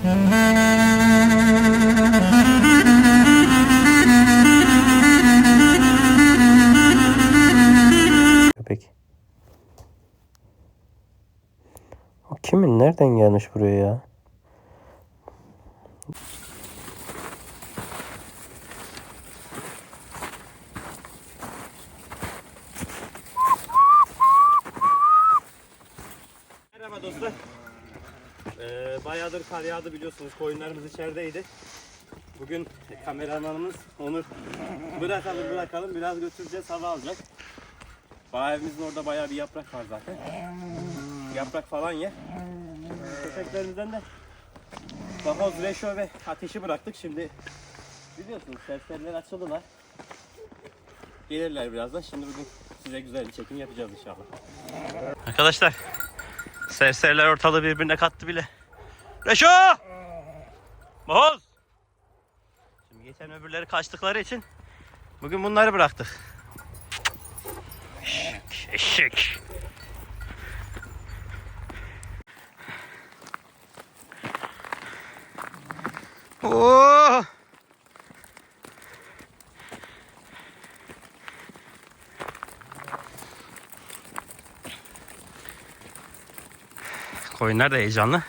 Köpek. O kimin? Nereden gelmiş buraya ya? Merhaba dostlar. Ee, bayağıdır kar yağdı biliyorsunuz. Koyunlarımız içerideydi. Bugün kameramanımız Onur bırakalım bırakalım biraz götüreceğiz hava alacak. Bağ evimizin orada bayağı bir yaprak var zaten. Yaprak falan ye. Köpeklerimizden de Bahoz, Reşo ve Ateşi bıraktık. Şimdi biliyorsunuz serseriler açıldılar. Gelirler birazdan. Şimdi bugün size güzel bir çekim yapacağız inşallah. Arkadaşlar serseriler ortalığı birbirine kattı bile. Reşo! Bahoz! Şimdi geçen öbürleri kaçtıkları için bugün bunları bıraktık. Eşek, eşek. Oo! Koyunlar da heyecanlı.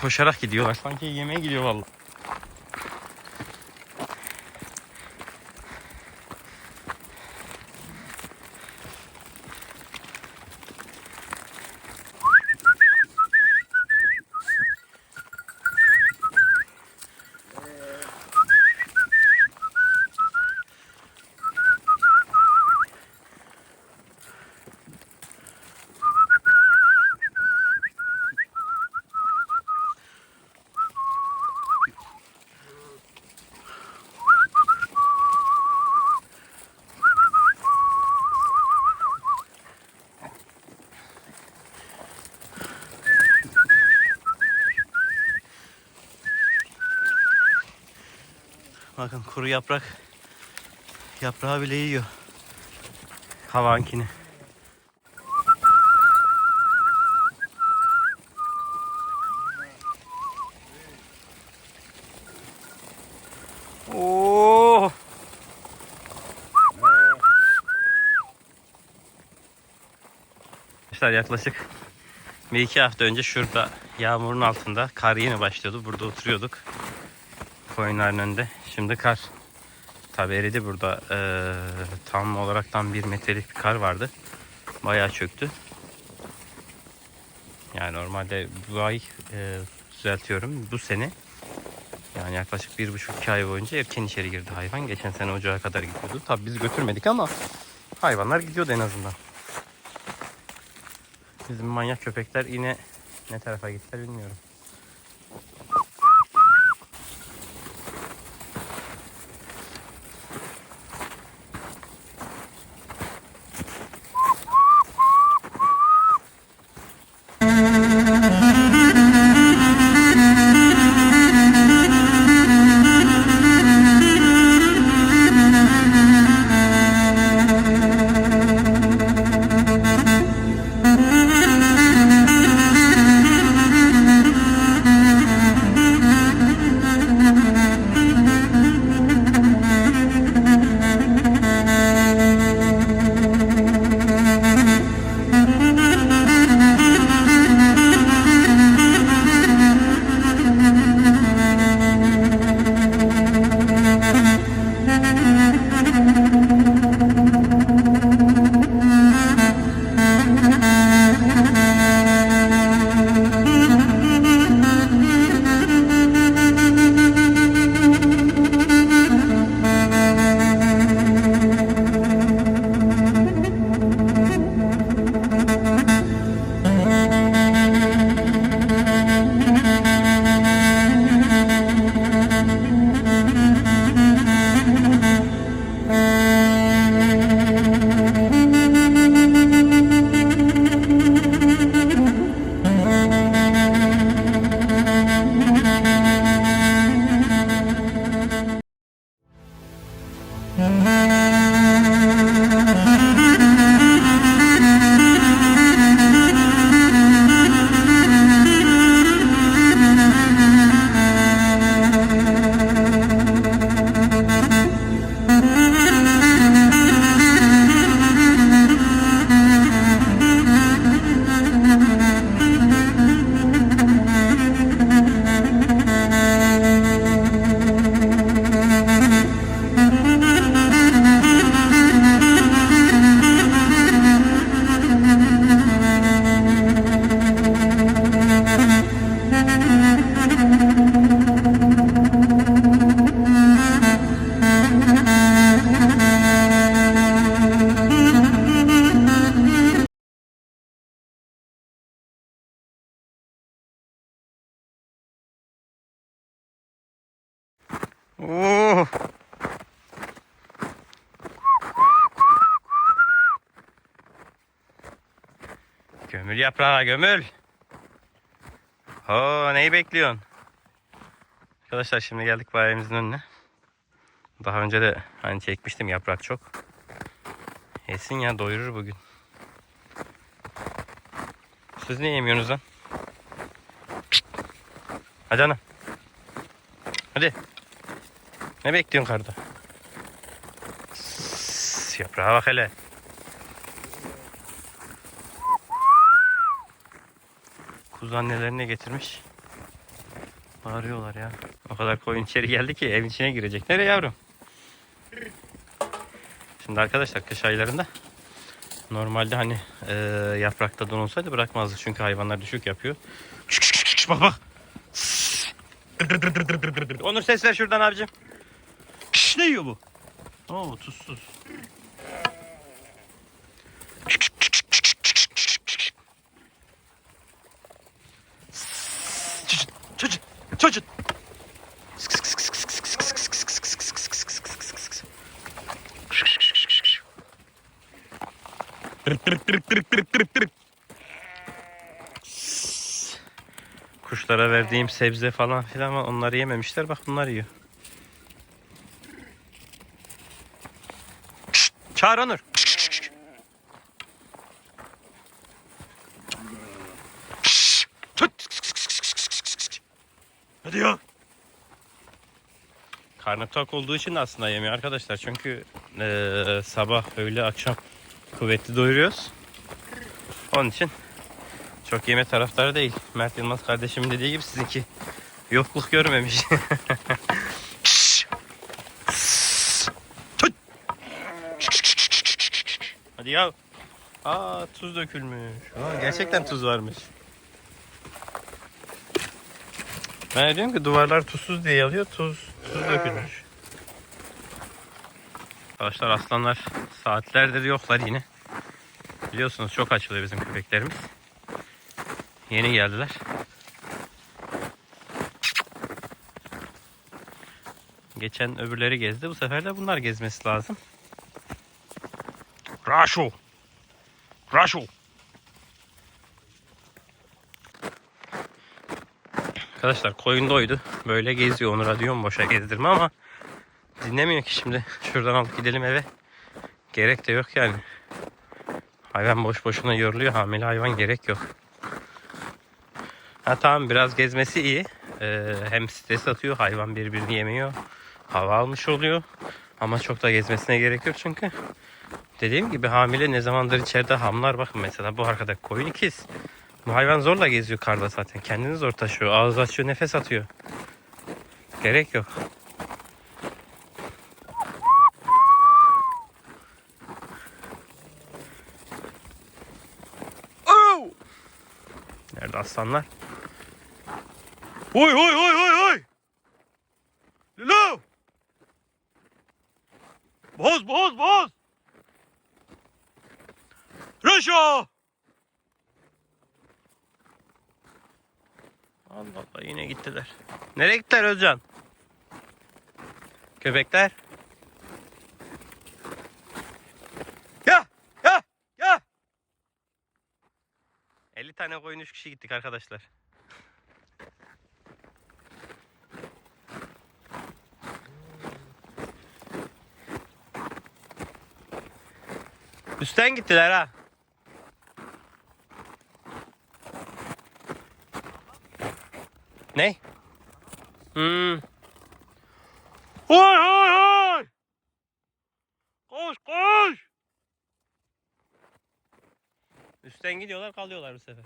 Koşarak gidiyorlar. Sanki yemeğe gidiyor vallahi. Bakın kuru yaprak yaprağı bile yiyor. Havankini. Oo! Arkadaşlar yaklaşık bir iki hafta önce şurada yağmurun altında kar yeni başlıyordu. Burada oturuyorduk koyunların önünde. Şimdi kar tabi eridi burada. Ee, tam olarak tam bir metrelik bir kar vardı. Bayağı çöktü. Yani normalde bu ay e, düzeltiyorum bu sene yani yaklaşık bir buçuk iki ay boyunca erken içeri girdi hayvan. Geçen sene ocağa kadar gidiyordu. Tabi biz götürmedik ama hayvanlar gidiyordu en azından. Bizim manyak köpekler yine ne tarafa gittiler bilmiyorum. Oo. Gömül yaprağı gömül. Oo neyi bekliyorsun? Arkadaşlar şimdi geldik bayramımızın önüne. Daha önce de hani çekmiştim yaprak çok. Yesin ya doyurur bugün. Siz niye yemiyorsunuz lan? Hadi ana. Hadi. Ne bekliyorsun karda? Sss, Yaprağa bak hele. Kuzu annelerini getirmiş. Bağırıyorlar ya. O kadar koyun içeri geldi ki evin içine girecek. Nereye yavrum? Şimdi arkadaşlar kış aylarında normalde hani e, yaprakta don olsaydı bırakmazdı. Çünkü hayvanlar düşük yapıyor. Şş, şş, şş, bak bak. Onur ses ver şuradan abicim. Şş, ne yiyor bu? Oo tuzsuz. Çocuk, çocuk. Kuşlara verdiğim sebze falan filan onları yememişler. Bak bunlar yiyor. Çağır Onur. Hadi ya. Karnı tok olduğu için aslında yemiyor arkadaşlar. Çünkü eee, sabah, öğle, akşam kuvvetli doyuruyoruz. Onun için çok yeme taraftarı değil. Mert Yılmaz kardeşimin dediği gibi sizinki yokluk görmemiş. Tut. Hadi ya. Aa tuz dökülmüş. Aa, gerçekten tuz varmış. Ben diyorum ki duvarlar tuzsuz diye alıyor. Tuz, tuz dökülmüş. Arkadaşlar aslanlar saatlerdir yoklar yine. Biliyorsunuz çok açılıyor bizim köpeklerimiz. Yeni geldiler. Geçen öbürleri gezdi. Bu sefer de bunlar gezmesi lazım. Raşo. Raşo. Arkadaşlar koyun doydu. Böyle geziyor. Onur'a diyorum boşa gezdirme ama dinlemiyor ki şimdi. Şuradan alıp gidelim eve. Gerek de yok yani. Hayvan boş boşuna yoruluyor. Hamile hayvan gerek yok. Ha tamam biraz gezmesi iyi. Ee, hem stres atıyor. Hayvan birbirini yemiyor. Hava almış oluyor. Ama çok da gezmesine gerek yok çünkü. Dediğim gibi hamile ne zamandır içeride hamlar bakın mesela bu arkada koyun ikiz. Bu hayvan zorla geziyor karda zaten. Kendini zor taşıyor. Ağız açıyor, nefes atıyor. Gerek yok. Nerede aslanlar? Hoy hoy hoy hoy hoy! Lilo! Boz boz boz! Reşo! Allah Allah yine gittiler. Nereye gittiler Özcan? Köpekler? Ya! Ya! Ya! 50 tane koyun 3 kişi gittik arkadaşlar. Üstten gittiler ha. Ne? Hmm. Oy oy oy! Koş koş! Üstten gidiyorlar kalıyorlar bu sefer.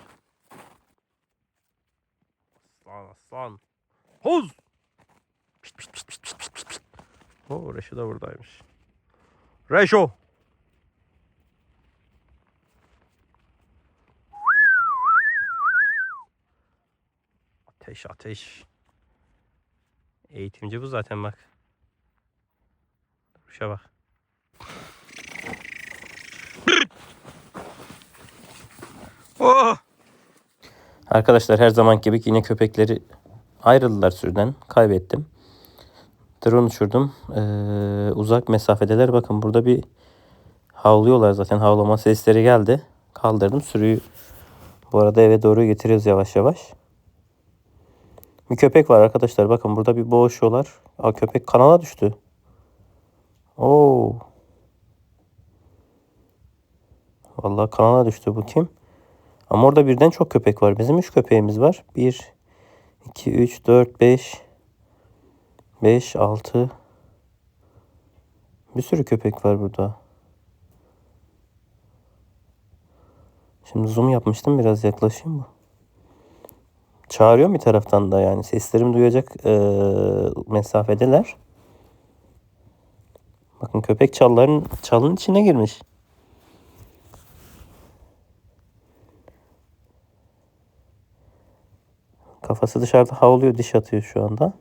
Aslan aslan. Hoz! Pişt pişt pişt pişt pişt pişt. Oo Reşo da buradaymış. Reşo! Ateş ateş. Eğitimci bu zaten bak. Kuşa bak. Oh! Arkadaşlar her zaman gibi yine köpekleri ayrıldılar sürüden. Kaybettim. Drone uçurdum. Ee, uzak mesafedeler. Bakın burada bir havlıyorlar zaten. Havlama sesleri geldi. Kaldırdım. Sürüyü bu arada eve doğru getiriyoruz yavaş yavaş. Bir köpek var arkadaşlar. Bakın burada bir boğuşuyorlar. Aa, köpek kanala düştü. Oo. Vallahi kanala düştü bu kim? Ama orada birden çok köpek var. Bizim 3 köpeğimiz var. 1, 2, 3, 4, 5, 5, 6. Bir sürü köpek var burada. Şimdi zoom yapmıştım. Biraz yaklaşayım mı? Çağırıyor bir taraftan da yani. Seslerimi duyacak eee, mesafedeler. Bakın köpek çalların çalın içine girmiş. Kafası dışarıda havlıyor, diş atıyor şu anda.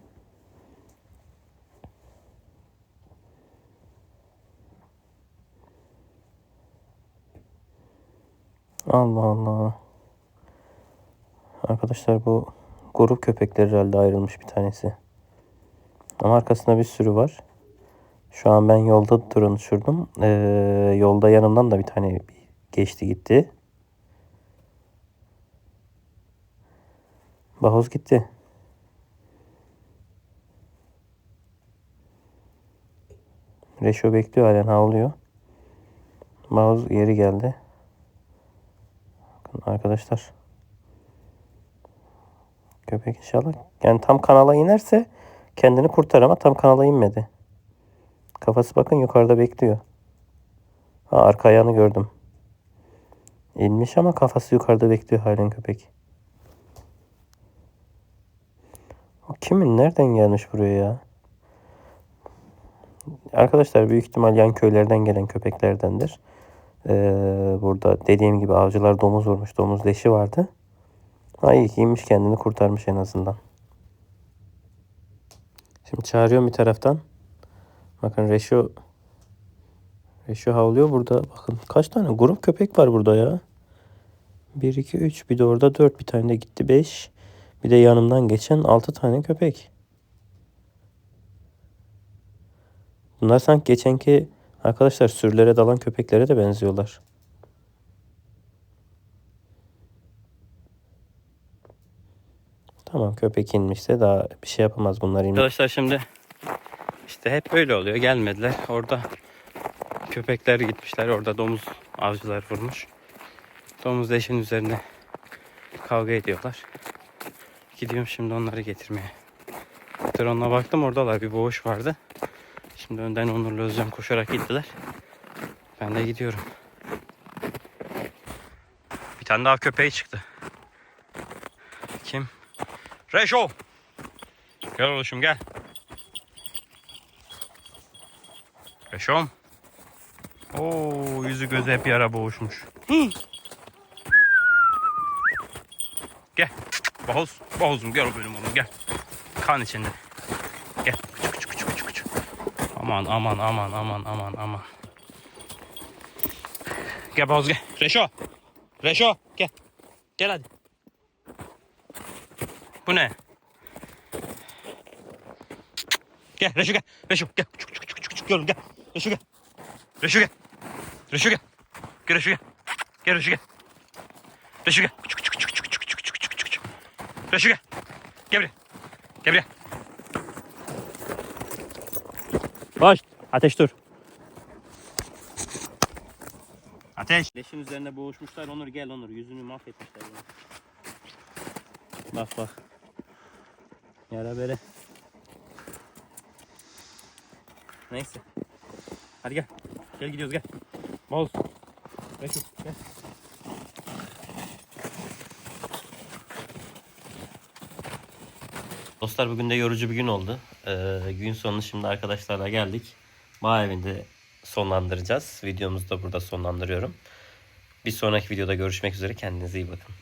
Allah Allah. Arkadaşlar bu grup köpekleri herhalde ayrılmış bir tanesi. Ama arkasında bir sürü var. Şu an ben yolda drone uçurdum. Ee, yolda yanımdan da bir tane geçti gitti. Bahoz gitti. Reşo bekliyor halen havlıyor. Bahoz geri geldi. Arkadaşlar. Köpek inşallah. Yani tam kanala inerse kendini kurtar ama tam kanala inmedi. Kafası bakın yukarıda bekliyor. Ha, arka ayağını gördüm. İnmiş ama kafası yukarıda bekliyor halen köpek. O kimin? Nereden gelmiş buraya ya? Arkadaşlar büyük ihtimal yan köylerden gelen köpeklerdendir. Ee, burada dediğim gibi avcılar domuz vurmuş. Domuz leşi vardı. Ha iyi ki inmiş kendini kurtarmış en azından. Şimdi çağırıyorum bir taraftan. Bakın Reşo Reşo havlıyor burada. Bakın kaç tane grup köpek var burada ya. 1, 2, 3. Bir de orada 4. Bir tane de gitti 5. Bir de yanımdan geçen 6 tane köpek. Bunlar sanki geçenki arkadaşlar sürülere dalan köpeklere de benziyorlar. Tamam köpek inmişse daha bir şey yapamaz bunlar inmiş. Arkadaşlar şimdi işte hep böyle oluyor. Gelmediler. Orada köpekler gitmişler. Orada domuz avcılar vurmuş. Domuz leşin üzerine kavga ediyorlar. Gidiyorum şimdi onları getirmeye. Drone'la baktım oradalar bir boğuş vardı. Şimdi önden Onur'la Özcan koşarak gittiler. Ben de gidiyorum. Bir tane daha köpeği çıktı. Reşo! Gel oğlum gel. Reşom. Oo yüzü gözü hep yara boğuşmuş. Hii. Gel. Boğuz. Boğuzum gel benim oğlum gel. Kan içinde. Gel. Küçük küçük küçük küçük küçük. Aman aman aman aman aman aman. Gel Boğuz gel. Reşo. Reşo gel. Gel hadi. Bu ne? Gel Reşo gel. Reşo gel. Küçük küçük küçük küçük gel. gel. Reşo gel. Reşo gel. Reşo gel. Gel Reşo gel. Gel Reşo gel. Reşo gel. Küçük küçük küçük küçük küçük küçük küçük küçük. Reşo gel. Gel buraya. Gel buraya. Boş. Ateş dur. Ateş. Leşin üzerine boğuşmuşlar. Onur gel Onur. Yüzünü mahvetmişler. Ya. Bak bak. Yara bere. Neyse. Hadi gel. Gel gidiyoruz gel. Boz. Reşit gel. Dostlar bugün de yorucu bir gün oldu. Ee, gün sonu şimdi arkadaşlarla geldik. Bağ evinde sonlandıracağız. Videomuzu da burada sonlandırıyorum. Bir sonraki videoda görüşmek üzere. Kendinize iyi bakın.